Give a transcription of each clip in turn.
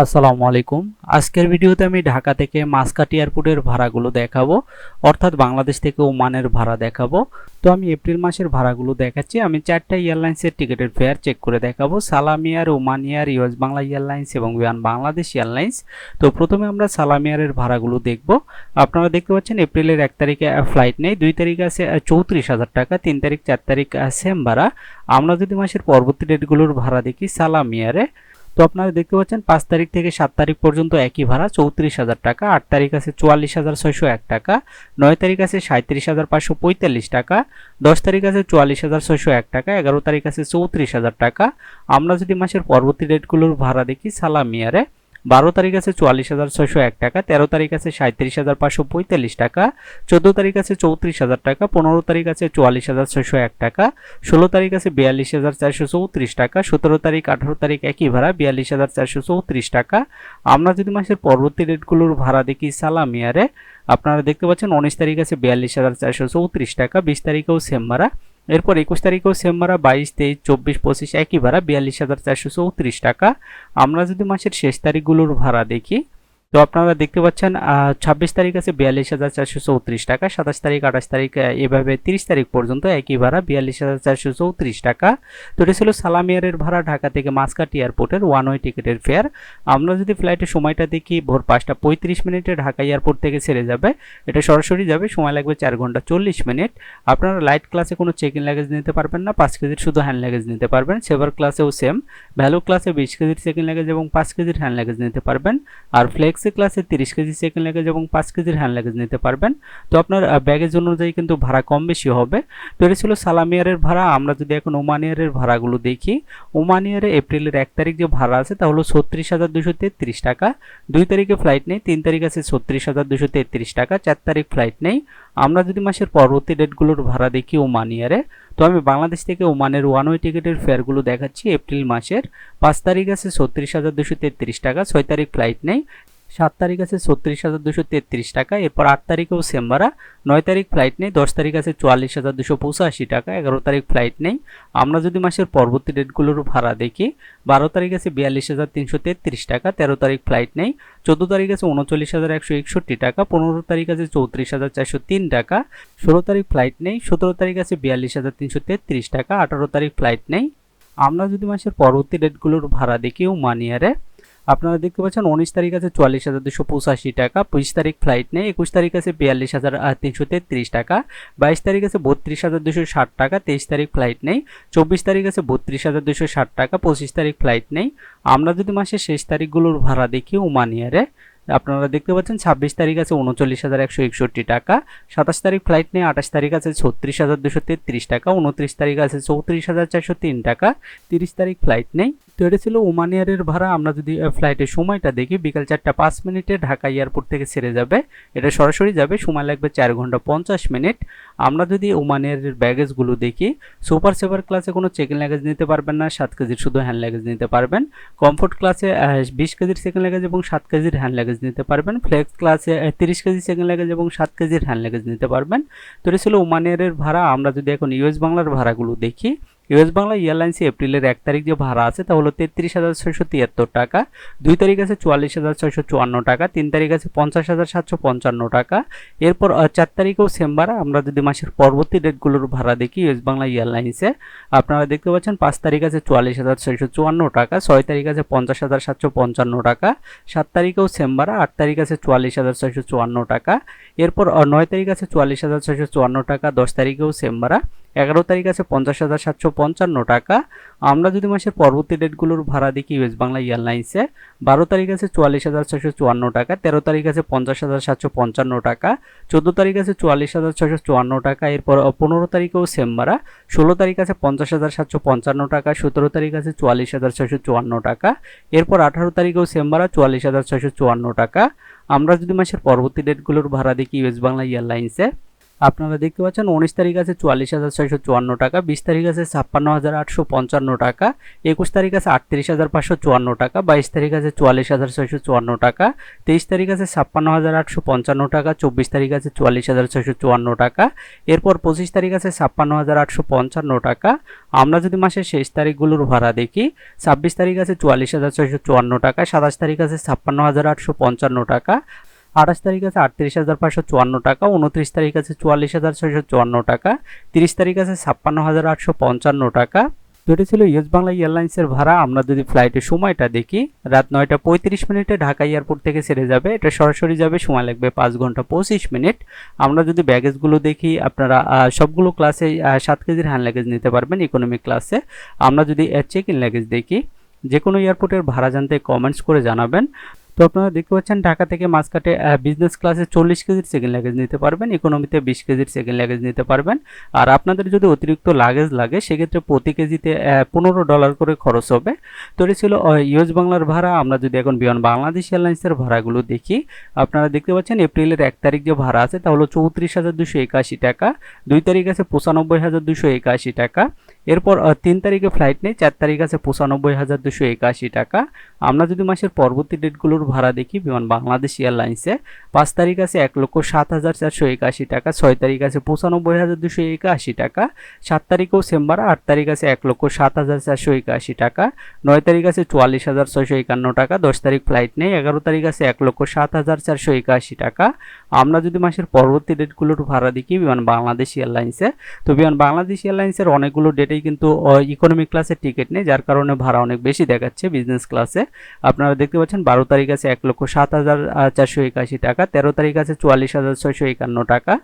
আসসালামু আলাইকুম। আজকের ভিডিওতে আমি ঢাকা থেকে মাসকাট এয়ারপোর্টের ভাড়াগুলো দেখাবো, অর্থাৎ বাংলাদেশ থেকে ওমানের ভাড়া দেখাবো। তো আমি এপ্রিল মাসের ভাড়াগুলো দেখাচ্ছি। আমি চারটা এয়ারলাইন্সের টিকিটের ফেয়ার চেক করে দেখাবো। Salam Air, Oman Air, US Bangla Airlines এবং বিমান বাংলাদেশ এয়ারলাইন্স। তো প্রথমে আমরা সালাম এয়ারের ভাড়াগুলো দেখব। আপনারা দেখতে পাচ্ছেন এপ্রিলের এক তারিখে ফ্লাইট নেই, দুই তারিখ আছে চৌত্রিশ হাজার টাকা, তিন তারিখ, চার তারিখ সেম ভাড়া আমরা যদি মাসের পরবর্তী ডেটগুলোর ভাড়া দেখি, সালাম এয়ারে তো আপনারা দেখতে পাচ্ছেন, পাঁচ তারিখ থেকে সাত তারিখ পর্যন্ত একই ভাড়া, চৌত্রিশ হাজার টাকা। আট তারিখ আছে চুয়াল্লিশ হাজার ছয়শো এক টাকা। নয় তারিখ আছে সাঁত্রিশ হাজার পাঁচশো পঁয়তাল্লিশ টাকা। দশ তারিখ আছে চুয়াল্লিশ হাজার ছয়শো এক টাকা। এগারো তারিখ আছে চৌত্রিশ হাজার টাকা। আমরা যদি মাসের পরবর্তী ডেটগুলোর ভাড়া দেখি সালামিয়ারে বারো তারিখ আছে চুয়াল্লিশ হাজার ছয়শো এক টাকা, তেরো তারিখ আছে সাঁত্রিশ হাজার পাঁচশো পঁয়তাল্লিশ টাকা, চোদ্দ তারিখ আছে চৌত্রিশ হাজার টাকা, পনেরো তারিখ আছে চুয়াল্লিশ হাজার ছয়শো এক টাকা, ষোলো তারিখ আছে বিয়াল্লিশ হাজার চারশো চৌত্রিশ টাকা, সতেরো তারিখ, আঠারো তারিখ একই ভাড়া, বিয়াল্লিশ হাজার চারশো চৌত্রিশ টাকা। আমরা যদি মাসের পরবর্তী রেটগুলোর ভাড়া দেখি সালামিয়ারে আপনারা দেখতে পাচ্ছেন উনিশ তারিখ আছে বিয়াল্লিশ হাজার চারশো চৌত্রিশ টাকা, বিশ তারিখেও সেম ভাড়া। এরপর একুশ তারিখেও সেম ভাড়া বাইশ, তেইশ, চব্বিশ, পঁচিশ, একই ভাড়া, বিয়াল্লিশ হাজার চারশো চৌত্রিশ টাকা। আমরা যদি মাসের শেষ তারিখগুলোর ভাড়া দেখি তো আপনারা দেখতে পাচ্ছেন ছাব্বিশ তারিখ আছে বিয়াল্লিশ হাজার চারশো চৌত্রিশ টাকা, সাতাশ তারিখ, আঠাশ তারিখ এভাবে তিরিশ তারিখ পর্যন্ত একই ভাড়া বিয়াল্লিশ হাজার চারশো চৌত্রিশ টাকা। তো এটা ছিল সালামিয়ারের ভাড়া ঢাকা থেকে মাসকাট এয়ারপোর্টের ওয়ান ওয়ে টিকিটের ফেয়ার। আমরা যদি ফ্লাইটের সময়টা দেখি, ভোর পাঁচটা পঁয়ত্রিশ মিনিটে ঢাকা এয়ারপোর্ট থেকে ছেড়ে যাবে। এটা সরাসরি যাবে, সময় লাগবে চার ঘণ্টা চল্লিশ মিনিট। আপনারা লাইট ক্লাসে কোনো চেক ইন লাগেজ নিতে পারবেন না, পাঁচ কেজির শুধু হ্যান্ড লাগেজ নিতে পারবেন। সেভার ক্লাসেও সেম ভ্যালু ক্লাসে বিশ কেজির চেক ইন লাগেজ এবং পাঁচ কেজির হ্যান্ড লাগেজ নিতে পারবেন। আর ফ্লেক্স ফ্লেক্সি ক্লাসে তিরিশ কেজি সেকেন্ড লাগেজ এবং পাঁচ কেজির হ্যান্ড লাগেজ নিতে পারবেন। তো আপনার ব্যাগেজ অনুযায়ী কিন্তু ভাড়া কম বেশি হবে। তো এটা ছিল সালামিয়ারের ভাড়া। আমরা যদি এখন ওমানিয়ারের ভাড়াগুলো দেখি ওমানিয়ারে এপ্রিলের এক তারিখ যে ভাড়া আছে তা হলো ছত্রিশ হাজার দুশো তেত্রিশ টাকা। দুই তারিখে ফ্লাইট নেই, তিন তারিখ আছে ছত্রিশ হাজার দুশো তেত্রিশ টাকা, চার তারিখ ফ্লাইট নেই। আমরা যদি মাসের পরবর্তী ডেটগুলোর ভাড়া দেখি ওমানিয়ারে তো আমি বাংলাদেশ থেকে ওমানের ওয়ান ওয়ে টিকিটের ফেয়ারগুলো দেখাচ্ছি এপ্রিল মাসের। পাঁচ তারিখ আছে ছত্রিশ হাজার দুশো তেত্রিশ টাকা, ছয় তারিখ ফ্লাইট নেই। সাত তারিখ আছে ছত্রিশ হাজার দুশো তেত্রিশ টাকা, এরপর আট তারিখেও সেম ভাড়া, নয় তারিখ ফ্লাইট নেই, দশ তারিখ আছে চুয়াল্লিশ হাজার দুশো পঁচাশি টাকা, এগারো তারিখ ফ্লাইট নেই। আমরা যদি মাসের পরবর্তী ডেটগুলোর ভাড়া দেখি, বারো তারিখ আছে বিয়াল্লিশ হাজার তিনশো তেত্রিশ টাকা, তেরো তারিখ ফ্লাইট নেই, চোদ্দ তারিখ আছে উনচল্লিশ হাজার একশো একষট্টি টাকা, পনেরো তারিখ আছে চৌত্রিশ হাজার চারশো তিন টাকা, ষোলো তারিখ ফ্লাইট নেই, সতেরো তারিখ আছে বিয়াল্লিশ হাজার তিনশো তেত্রিশ টাকা, আঠারো তারিখ ফ্লাইট নেই। আমরা যদি মাসের পরবর্তী ডেটগুলোর ভাড়া দেখি মানিয়ারে আপনারা দেখতে পাচ্ছেন উনিশ তারিখ আছে চুয়াল্লিশ হাজার দুশো পঁচাশি টাকা, পঁচিশ তারিখ ফ্লাইট নেই, একুশ তারিখ আছে বিয়াল্লিশ হাজার তিনশো তেত্রিশ টাকা, বাইশ তারিখ আছে বত্রিশ হাজার দুশো ষাট টাকা, তেইশ তারিখ ফ্লাইট নেই, চব্বিশ তারিখ আছে বত্রিশ হাজার দুশো ষাট টাকা, পঁচিশ তারিখ ফ্লাইট নেই। আমরা যদি মাসের শেষ তারিখগুলোর ভাড়া দেখি ওমান ইয়ারে আপনারা দেখতে পাচ্ছেন ছাব্বিশ তারিখ আছে উনচল্লিশ হাজার একশো একষট্টি টাকা, সাতাশ তারিখ ফ্লাইট নেই, আঠাশ তারিখ আছে ছত্রিশ হাজার দুশো তেত্রিশ টাকা, উনত্রিশ তারিখ আছে চৌত্রিশ হাজার চারশো তিন টাকা, তিরিশ তারিখ ফ্লাইট নেই। তো এটা ছিল ওমানিয়ারের ভাড়া। আমরা যদি ফ্লাইটের সময়টা দেখি, বিকাল চারটা পাঁচ মিনিটে ঢাকা এয়ারপোর্ট থেকে ছেড়ে যাবে। এটা সরাসরি যাবে, সময় লাগবে চার ঘণ্টা পঞ্চাশ মিনিট। আমরা যদি ওমানিয়ারের ব্যাগেজগুলো দেখি সুপার সেভার ক্লাসে কোনো চেক লাগেজ নিতে পারবেন না, সাত কেজির শুধু হ্যান্ড লাগেজ নিতে পারবেন। কমফোর্ট ক্লাসে বিশ কেজির সেকেন্ড লাগেজ এবং সাত কেজির হ্যান্ড লাগেজ নিতে পারবেন। ফ্লেক্স ক্লাসে তিরিশ কেজি সেকেন্ড লাগেজ এবং সাত কেজির হ্যান্ড লাগেজ নিতে পারবেন। তো এটা ছিল ওমানিয়ারের ভাড়া। আমরা যদি এখন ইউএস বাংলার ভাড়াগুলো দেখি ইউএস বাংলা এয়ারলাইন্সে এপ্রিলের এক তারিখ যে ভাড়া আছে তা হলো তেত্রিশ হাজার ছয়শো তিয়াত্তর টাকা, দুই তারিখ আছে চুয়াল্লিশ হাজার ছয়শো চুয়ান্ন টাকা, তিন তারিখ আছে পঞ্চাশ হাজার সাতশো পঞ্চান্ন টাকা। এরপর চার তারিখেও সেম ভাড়া আমরা যদি মাসের পরবর্তী ডেটগুলোর ভাড়া দেখি ইউএস বাংলা এয়ারলাইন্সে, আপনারা দেখতে পাচ্ছেন পাঁচ তারিখ আছে চুয়াল্লিশ হাজার ছয়শো চুয়ান্ন টাকা, ছয় তারিখ আছে পঞ্চাশ হাজার সাতশো পঞ্চান্ন টাকা, সাত তারিখেও সেম ভাড়া আট তারিখ আছে চুয়াল্লিশ হাজার ছয়শো চুয়ান্ন টাকা। এরপর নয় তারিখ আছে চুয়াল্লিশ হাজার ছয়শো চুয়ান্ন টাকা, দশ তারিখেও সেম ভাড়া এগারো তারিখ আছে পঞ্চাশ হাজার সাতশো পঞ্চান্ন টাকা। আমরা যদি মাসের পরবর্তী ডেটগুলোর ভাড়া দেখি ওয়েস্ট বাংলা এয়ারলাইন্সে বারো তারিখ আছে চুয়াল্লিশ হাজার ছশো চুয়ান্ন টাকা, তেরো তারিখ আছে পঞ্চাশ হাজার সাতশো পঞ্চান্ন টাকা, চোদ্দ তারিখ আছে চুয়াল্লিশ হাজার ছশো চুয়ান্ন টাকা, এরপর পনেরো তারিখেও সেম ভাড়া, ষোলো তারিখ আছে পঞ্চাশ হাজার সাতশো পঞ্চান্ন টাকা, সতেরো তারিখ আছে চুয়াল্লিশ হাজার ছশো চুয়ান্ন টাকা, এরপর আঠারো তারিখেও সেম ভাড়া চুয়াল্লিশ হাজার ছশো চুয়ান্ন টাকা। আমরা যদি মাসের পরবর্তী ডেটগুলোর ভাড়া দেখি ওয়েস্ট বাংলা এয়ারলাইন্সে আপনারা দেখতে পাচ্ছেন উনিশ তারিখ আছে চুয়াল্লিশ হাজার ছয়শো চুয়ান্ন টাকা, বিশ তারিখ আছে ছাপ্পান্ন হাজার আটশো পঞ্চান্ন টাকা, একুশ তারিখ আছে আটত্রিশ হাজার পাঁচশো চুয়ান্ন টাকা, বাইশ তারিখ আছে চুয়াল্লিশ হাজার ছয়শো চুয়ান্ন টাকা, তেইশ তারিখ আছে ছাপ্পান্ন হাজার আটশো পঞ্চান্ন টাকা, চব্বিশ তারিখ আছে চুয়াল্লিশ হাজার ছয়শো চুয়ান্ন টাকা, এরপর পঁচিশ তারিখ আছে ছাপ্পান্ন হাজার আটশো পঞ্চান্ন টাকা, আমরা যদি মাসের শেষ তারিখগুলোর ভাড়া দেখি, ছাব্বিশ তারিখ আছে চুয়াল্লিশ হাজার ছয়শো চুয়ান্ন টাকা, সাতাশ তারিখ আছে ছাপ্পান্ন হাজার আটশো পঞ্চান্ন টাকা আঠাশ তারিখ আছে আটত্রিশ হাজার পাঁচশো চুয়ান্ন টাকা, উনত্রিশ তারিখ আছে চুয়াল্লিশ হাজার ছয়শো চুয়ান্ন টাকা, তিরিশ তারিখ আছে ছাপ্পান্ন হাজার আটশো পঞ্চান্ন টাকা। তো ছিল ইয়েস বাংলা এয়ারলাইন্সের ভাড়া, আমরা যদি ফ্লাইটের সময়টা দেখি, রাত নয়টা পঁয়ত্রিশ মিনিটে ঢাকা এয়ারপোর্ট থেকে ছেড়ে যাবে, এটা সরাসরি যাবে, সময় লাগবে পাঁচ ঘণ্টা পঁচিশ মিনিট। আমরা যদি ব্যাগেজগুলো দেখি, আপনারা সবগুলো ক্লাসে সাত কেজির হ্যান্ড লাগেজ নিতে পারবেন ইকোনমিক ক্লাসে আমরা যদি চেক ইন লাগেজ দেখি যে কোনো এয়ারপোর্টের ভাড়া জানতে কমেন্টস করে জানাবেন। তো আপনারা দেখতে পাচ্ছেন ঢাকা থেকে মাসকাটে বিজনেস ক্লাসে চল্লিশ কেজির সেকেন্ড লাগেজ নিতে পারবেন ইকোনমিতে বিশ কেজির সেকেন্ড লাগেজ নিতে পারবেন। আর আপনাদের যদি অতিরিক্ত লাগেজ লাগে, সেক্ষেত্রে প্রতি কেজিতে পনেরো ডলার করে খরচ হবে। তো এটি ছিল ইউএস বাংলার ভাড়া। আমরা যদি এখন বিয়ন বাংলাদেশ এয়ারলাইন্সের ভাড়াগুলো দেখি, আপনারা দেখতে পাচ্ছেন এপ্রিলের এক তারিখ যে ভাড়া আছে, তা হলো চৌত্রিশ হাজার দুশো একাশি টাকা। দুই তারিখ আছে পঁচানব্বই হাজার দুশো একাশি টাকা। এরপর তিন তারিখে ফ্লাইট নেই, চার তারিখ আছে পঁচানব্বই হাজার দুশো একাশি টাকা। আমরা যদি মাসের পরবর্তী ডেটগুলোর ভাড়া দেখি, বিমান বাংলাদেশ এয়ারলাইন্সে, পাঁচ তারিখ আছে এক লক্ষ সাত হাজার চারশো একাশি টাকা, ছয় তারিখ আছে পঁচানব্বই হাজার দুশো একাশি টাকা, সাত তারিখেও সেম ভাড়া, আট তারিখ আছে এক লক্ষ সাত হাজার চারশো একাশি টাকা, নয় তারিখ আছে চুয়াল্লিশ হাজার ছয়শো একান্ন টাকা, দশ তারিখ ফ্লাইট নেই, এগারো তারিখ আছে এক লক্ষ সাত হাজার চারশো একাশি টাকা। আমরা যদি মাসের পরবর্তী ডেটগুলোর ভাড়া দেখি, বিমান বাংলাদেশ এয়ারলাইন্সে, তো বিমান বাংলাদেশ এয়ারলাইন্সের অনেকগুলো ডেটেই কিন্তু ইকোনমিক ক্লাসের টিকিট নেই, যার কারণে ভাড়া অনেক বেশি দেখাচ্ছে বিজনেস ক্লাসে আপনারা দেখতে পাচ্ছেন, বারো তারিখ আছে এক লক্ষ সাত হাজার চারশো একাশি টাকা, তেরো তারিখ আছে চুয়াল্লিশ হাজার ছয়শো একান্ন টাকা,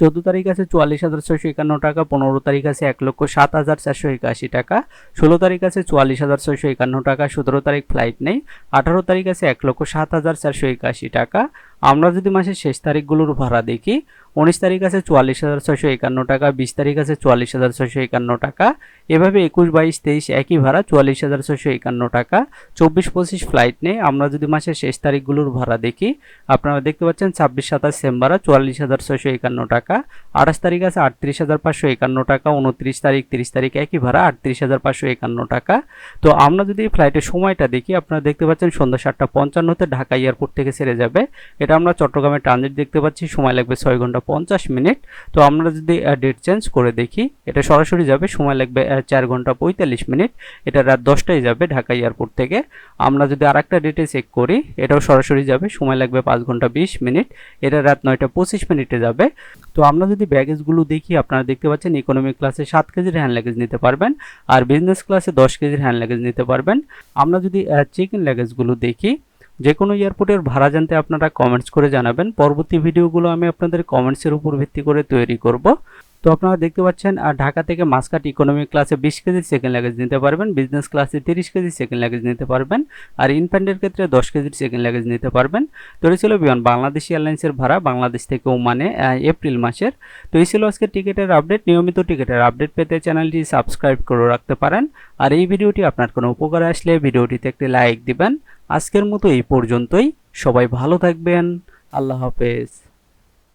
চোদ্দ তারিখ আছে চুয়াল্লিশ হাজার ছয়শো একান্ন টাকা, পনেরো তারিখ আছে এক লক্ষ সাত হাজার চারশো একাশি টাকা, ষোলো তারিখ আছে চুয়াল্লিশ হাজার ছয়শো একান্ন টাকা, সতেরো তারিখ ফ্লাইট নেই, আঠারো তারিখ আছে এক লক্ষ সাত হাজার চারশো একাশি টাকা আমরা যদি মাসের শেষ তারিখগুলোর ভাড়া দেখি, উনিশ তারিখ আছে চুয়াল্লিশ হাজার ছয়শো একান্ন টাকা, বিশ তারিখ আছে চুয়াল্লিশ হাজার ছয়শো একান্ন টাকা, এভাবে একুশ, বাইশ, তেইশ একই ভাড়া চুয়াল্লিশ হাজার ছয়শো একান্ন টাকা। চব্বিশ, পঁচিশ ফ্লাইট নেই আমরা যদি মাসের শেষ তারিখগুলোর ভাড়া দেখি, আপনারা দেখতে পাচ্ছেন ছাব্বিশ, সাতাশ সেম ভাড়া চুয়াল্লিশ হাজার ছয়শো একান্ন টাকা, আঠাশ তারিখ আছে আটত্রিশ হাজার পাঁচশো একান্ন টাকা, উনত্রিশ তারিখ, তিরিশ তারিখ একই ভাড়া আটত্রিশ হাজার পাঁচশো একান্ন টাকা। তো আমরা যদি ফ্লাইটের সময়টা দেখি, আপনারা দেখতে পাচ্ছেন সন্ধ্যা সাতটা পঞ্চান্নতে ঢাকা এয়ারপোর্ট থেকে ছেড়ে যাবে। এটা আমরা চট্টগ্রামের ট্রানজিট দেখতে পাচ্ছি। সময় লাগবে ছয় ঘণ্টা পঞ্চাশ মিনিট। তো আমরা যদি ডেট চেঞ্জ করে দেখি, এটা সরাসরি যাবে, সময় লাগবে চার ঘণ্টা পঁয়তাল্লিশ মিনিট। এটা রাত দশটায় যাবে ঢাকা এয়ারপোর্ট থেকে। আমরা যদি আরেকটা ডেটে চেক করি, এটাও সরাসরি যাবে, সময় লাগবে পাঁচ ঘণ্টা বিশ মিনিট। এটা রাত নয়টা পঁচিশ মিনিটে যাবে। তো আমরা যদি ব্যাগেজগুলো দেখি, আপনারা দেখতে পাচ্ছেন ইকোনমিক ক্লাসে সাত কেজির হ্যান্ড লাগেজ নিতে পারবেন আর বিজনেস ক্লাসে দশ কেজির হ্যান্ড লাগেজ নিতে পারবেন। আমরা যদি চেক ইন লাগেজগুলো দেখি যে কোনো এয়ারপোর্টের ভাড়া জানতে আপনারা কমেন্টস করে জানাবেন। পরবর্তী ভিডিওগুলো আমি আপনাদের কমেন্টসের উপর ভিত্তি করে তৈরি করব। তো আপনারা দেখতে পাচ্ছেন আর ঢাকা থেকে মাসকাট ইকোনমিক ক্লাসে বিশ কেজির সেকেন্ড লাগেজ নিতে পারবেন বিজনেস ক্লাসে তিরিশ কেজির সেকেন্ড লাগেজ নিতে পারবেন, আর ইনফ্যান্টের ক্ষেত্রে দশ কেজির সেকেন্ড লাগেজ নিতে পারবেন। তো এই ছিল বিমান, বাংলাদেশ এয়ারলাইন্সের ভাড়া বাংলাদেশ থেকে ওমানে এপ্রিল মাসের। তো এই ছিল আজকে টিকিটের আপডেট নিয়মিত টিকিটের আপডেট পেতে চ্যানেলটি সাবস্ক্রাইব করে রাখতে পারেন, আর এই ভিডিওটি আপনার কোনো উপকার আসলে ভিডিওটিতে একটি লাইক দিবেন। আজকের মতো এই পর্যন্তই, সবাই ভালো থাকবেন, আল্লাহ হাফেজ।